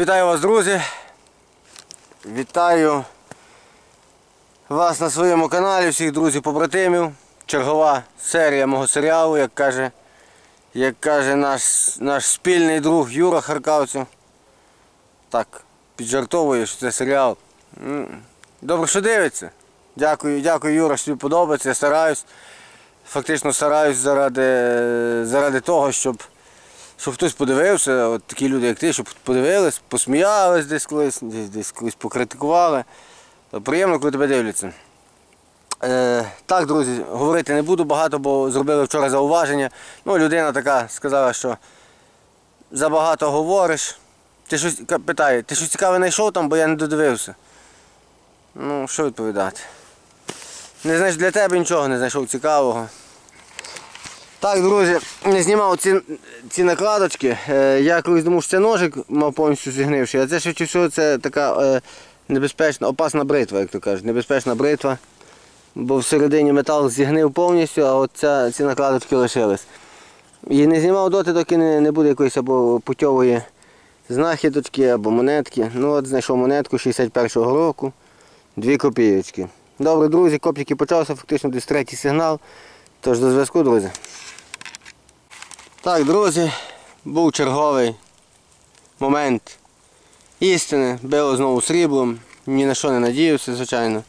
Вітаю вас, друзі. Вітаю вас на своєму каналі, всіх друзів-побратимів. Чергова серія мого серіалу, як каже, як каже наш, наш спільний друг Юра Харкавцев. Так, піджартовує, що це серіал. Добре, що дивиться. Дякую, дякую, Юра, що тобі подобається. Я стараюсь. Фактично стараюсь заради, заради того, щоб щоб хтось подивився, от такі люди, як ти, щоб подивились, посміялись десь колись, десь, десь колись покритикували. Приємно, коли тебе дивляться. Е, так, друзі, говорити не буду багато, бо зробили вчора зауваження. Ну, людина така сказала, що забагато говориш. Ти щось питає, ти щось цікаве знайшов там, бо я не додивився. Ну, що відповідати? Не знаєш, для тебе нічого не знайшов цікавого. Так, друзі, не знімав ці, ці накладочки. Е, я колись думав, що це ножик мав повністю зігнивший, а це швидше всього це така е, небезпечна, опасна бритва, як то кажуть, небезпечна бритва. Бо всередині метал зігнив повністю, а от ця, ці накладочки лишились. І не знімав доти, доки не, не буде якоїсь або путьової знахідочки, або монетки. Ну от знайшов монетку 61-го року, 2 копійочки. Добре, друзі, копійки почався, фактично десь третій сигнал. Тож до зв'язку, друзі. Так, друзі, був черговий момент істини. Било знову сріблом, ні на що не надіявся, звичайно.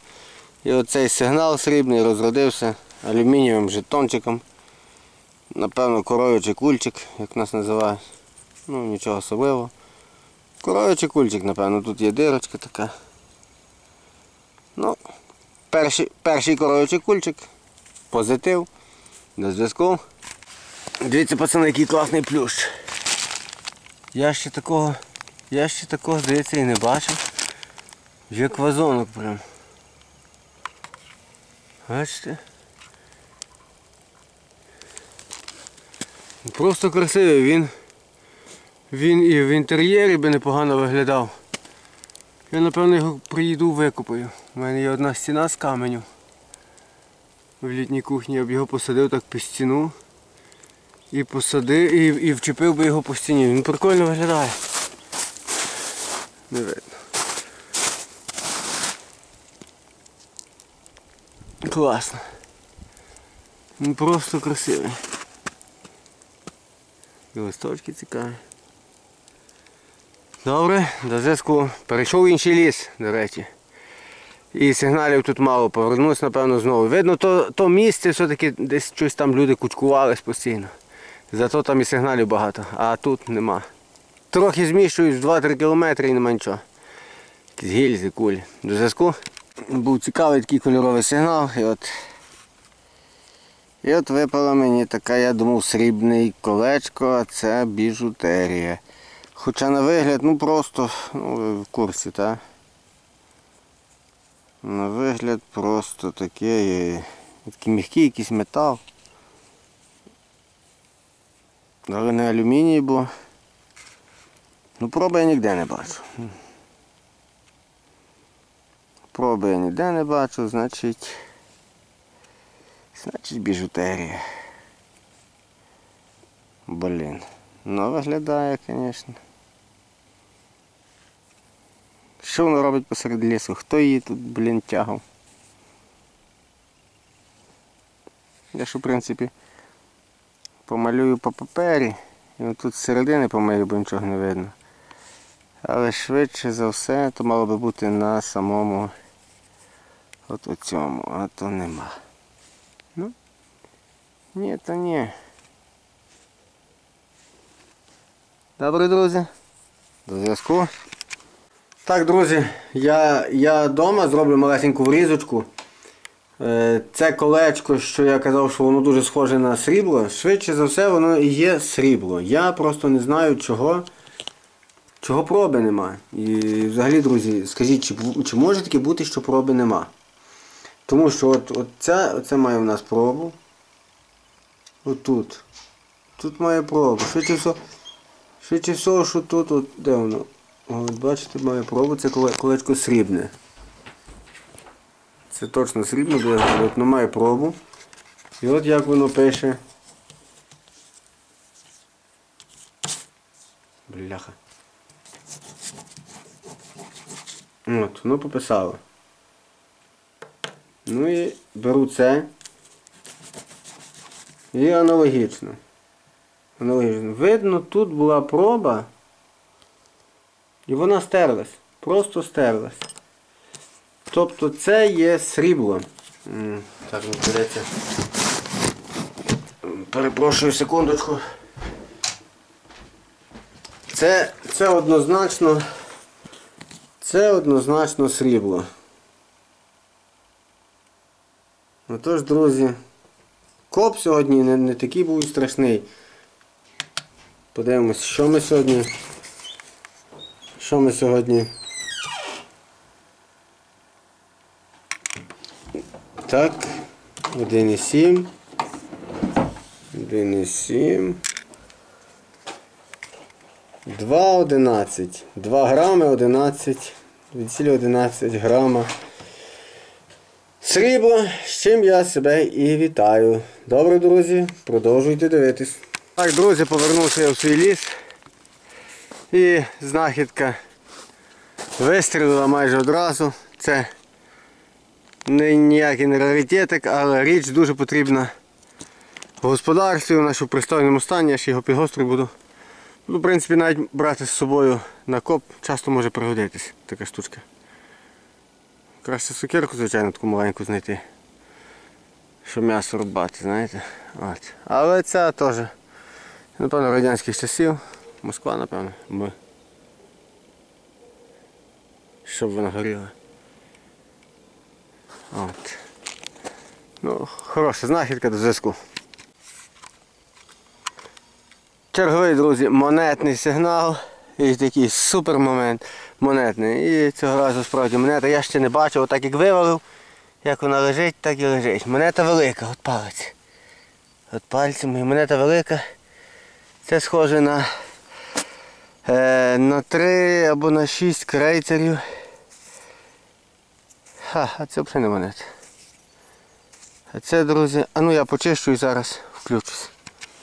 І оцей сигнал срібний розродився алюмінієвим жетончиком. Напевно, коров'ячий кульчик, як нас називають. Ну, нічого особливого. Коров'ячий кульчик, напевно, тут є дирочка така. Ну, перший, перший коров'ячий кульчик. Позитив. До зв'язку. Дивіться, пацани, який класний плющ. Я ще такого, я ще такого, здається, і не бачив. Як вазонок прям. Бачите? Просто красивий, він, він і в інтер'єрі би непогано виглядав. Я напевно його приїду викупаю. У мене є одна стіна з каменю. В літній кухні я б його посадив так під стіну. І посадив, і, і вчепив би його по стіні. Він прикольно виглядає. Не видно. Класно. Він просто красивий. І листочки цікаві. Добре, до зв'язку. Перейшов в інший ліс, до речі. І сигналів тут мало, повернусь, напевно, знову. Видно, то, то місце все-таки десь щось там люди кучкувались постійно. Зато там і сигналів багато, а тут нема. Трохи зміщуюсь 2-3 кілометри і нема нічого. Якісь гільзи, кулі. До зв'язку. Був цікавий такий кольоровий сигнал. І от, і от випало мені така, я думав, срібний колечко, а це біжутерія. Хоча на вигляд, ну просто, ну ви в курсі, так? На вигляд просто таке, такий м'який якийсь метал. Але не алюміній, бо ну проби я ніде не бачу. Проби я ніде не бачу, значить. Значить біжутерія. Блін. Ну виглядає, звісно. Що воно робить посеред лісу? Хто її тут, блін, тягав? Я ж, в принципі, помалюю по папері. І отут з середини помию, бо нічого не видно. Але швидше за все, то мало би бути на самому от у цьому, а то нема. Ну, ні, то ні. Добре, друзі. До зв'язку. Так, друзі, я, я вдома зроблю малесеньку врізочку. Е, Це колечко, що я казав, що воно дуже схоже на срібло. Швидше за все, воно і є срібло. Я просто не знаю, чого, чого проби нема. І взагалі, друзі, скажіть, чи, чи може таке бути, що проби нема? Тому що от, от це, це має в нас пробу. Отут. Тут має пробу. Швидше всього, швидше всього, що тут, от, де воно? От бачите, має пробу, це колечко срібне. Це точно бо я от, ну, має пробу. І от як воно пише. Бляха. От, воно пописало. Ну і беру це. І аналогічно. Аналогічно. Видно, тут була проба. І вона стерлась. Просто стерлась. Тобто це є срібло. Так, придеться. Перепрошую секундочку. Це, це однозначно. Це однозначно срібло. Отож, друзі, коп сьогодні не, не такий був страшний. Подивимось, що ми сьогодні. Що ми сьогодні. Так, 1,7. 1,7. 2,11. 2 грами 11. Від цілі 11 грама. Срібло, з чим я себе і вітаю. Добре, друзі, продовжуйте дивитись. Так, друзі, повернувся я в свій ліс. І знахідка вистрілила майже одразу. Це не ніякий не раритетик, але річ дуже потрібна в господарстві, вона що в пристойному стані, я ще його підгострю буду. Буду, в принципі, навіть брати з собою на коп, часто може пригодитись така штучка. Краще сукерку, звичайно, таку маленьку знайти. Щоб м'ясо рубати, знаєте. От. Але ця теж, напевно, радянських часів. Москва, напевно. Щоб вона горіла. От. Ну, хороша знахідка до зв'язку. Черговий, друзі, монетний сигнал. І такий супер момент монетний. І цього разу справді монета я ще не бачив, отак як вивалив, як вона лежить, так і лежить. Монета велика, от палець. От пальцем і монета велика. Це схоже на е, на 3 або на 6 крейцерів. Ха, а це взагалі не монета. А це, друзі, а ну я почищу і зараз включусь.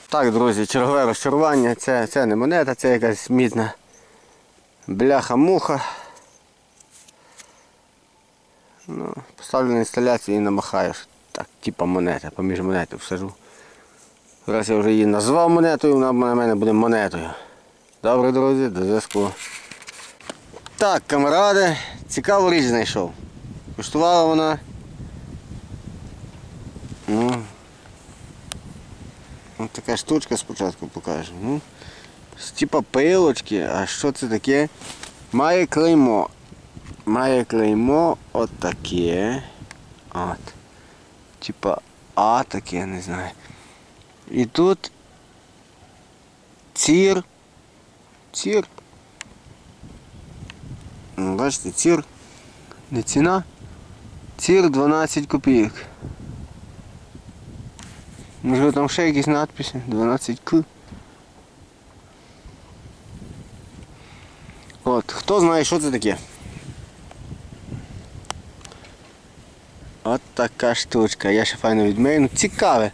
Так, друзі, чергове розчарування, це, це не монета, це якась мідна бляха-муха. Ну, Поставлю на інсталяцію і намахаєш. Так, типа монета, поміж монети всажу. Раз я вже її назвав монетою, вона на мене буде монетою. Добре, друзі, до зв'язку. Так, камаради, цікаву річ знайшов. Коштувала вона. Ну, Ось така штучка спочатку покажу. Ну, Типа пилочки, а що це таке? Має клеймо. Має клеймо отаке. От. Типа А таке, не знаю. І тут цір. Цір. Ну, Бачите, цір. Не ціна. Цір 12 копійок. Можливо там ще якісь надписи. 12 к. От, хто знає, що це таке? От така штучка. Я ще файно відмию. Цікаве.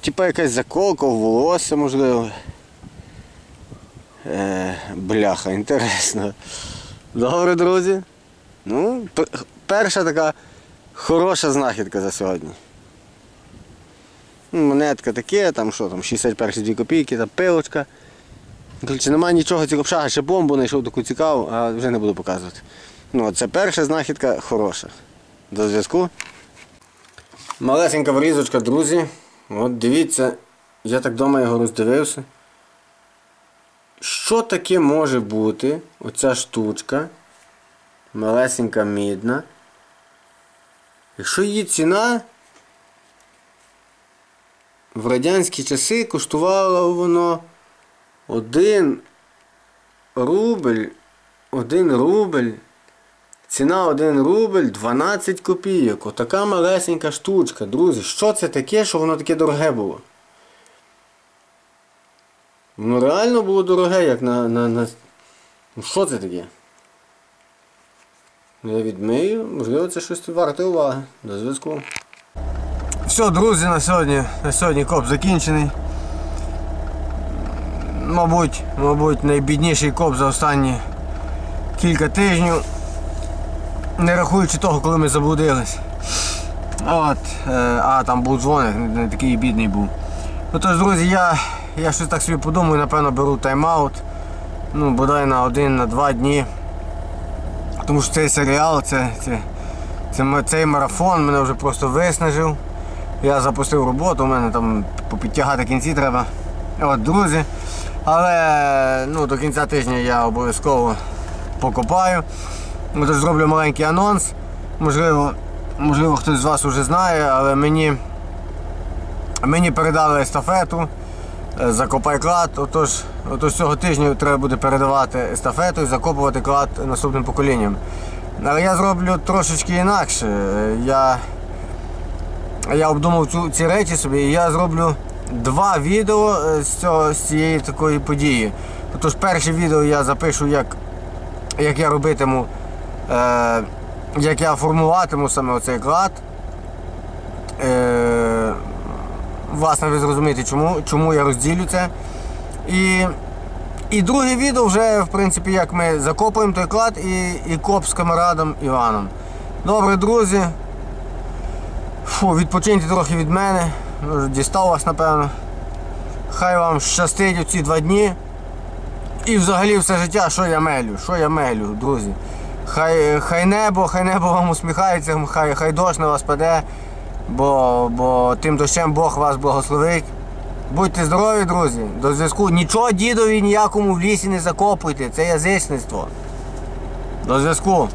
Типа якась заколка в волосся, можливо. Е, бляха, інтересно. Добре, друзі. Ну, перша така хороша знахідка за сьогодні. Ну, монетка таке, там що там, 61 2 копійки, та пилочка. Коротше, немає нічого цікавшага, ще бомбу знайшов таку цікаву, а вже не буду показувати. Ну, Це перша знахідка хороша. До зв'язку. Малесенька врізочка, друзі. От дивіться, я так вдома його роздивився. Що таке може бути оця штучка? Малесенька мідна. Якщо її ціна в радянські часи коштувало воно 1 рубль, 1 рубль, ціна 1 рубль 12 копійок. Отака малесенька штучка, друзі. Що це таке, що воно таке дороге було? Воно реально було дороге, як на... на, на... Ну що це таке? Я відмию, можливо це щось варте уваги. До зв'язку. Все, друзі, на сьогодні на сьогодні коп закінчений. Мабуть, мабуть, найбідніший коп за останні кілька тижнів, не рахуючи того, коли ми заблудились. От, е, а там був дзвоник, не, такий бідний був. Ну тож, друзі, я, я щось так собі подумаю, напевно, беру тайм-аут. Ну, бодай на один, на два дні. Тому що цей серіал, це, це, це, цей марафон мене вже просто виснажив. Я запустив роботу, у мене там попідтягати кінці треба. От, друзі. Але ну, до кінця тижня я обов'язково покопаю. Ну, Тож зроблю маленький анонс. Можливо, можливо, хтось з вас вже знає, але мені, мені передали естафету. Е, Закопай клад. Отож, отож цього тижня треба буде передавати естафету і закопувати клад наступним поколінням. Але я зроблю трошечки інакше. Е, Я, я обдумав цю, ці речі собі і я зроблю два відео е, з, цього, з цієї такої події. Отож, перше відео я запишу, як, як я робитиму, е, як я формуватиму саме оцей клад. Е, власне, ви зрозумієте, чому, чому я розділю це. І, і друге відео вже, в принципі, як ми закопуємо той клад і, і коп з камарадом Іваном. Добре, друзі. Фу, відпочиньте трохи від мене. Дістав вас, напевно. Хай вам щастить оці два дні. І взагалі все життя, що я мелю, що я мелю, друзі. Хай, хай небо, хай небо вам усміхається, хай, хай дощ на вас паде, бо, бо тим дощем Бог вас благословить. Будьте здорові, друзі, до зв'язку. Нічого дідові ніякому в лісі не закопуйте, це язичництво. До зв'язку.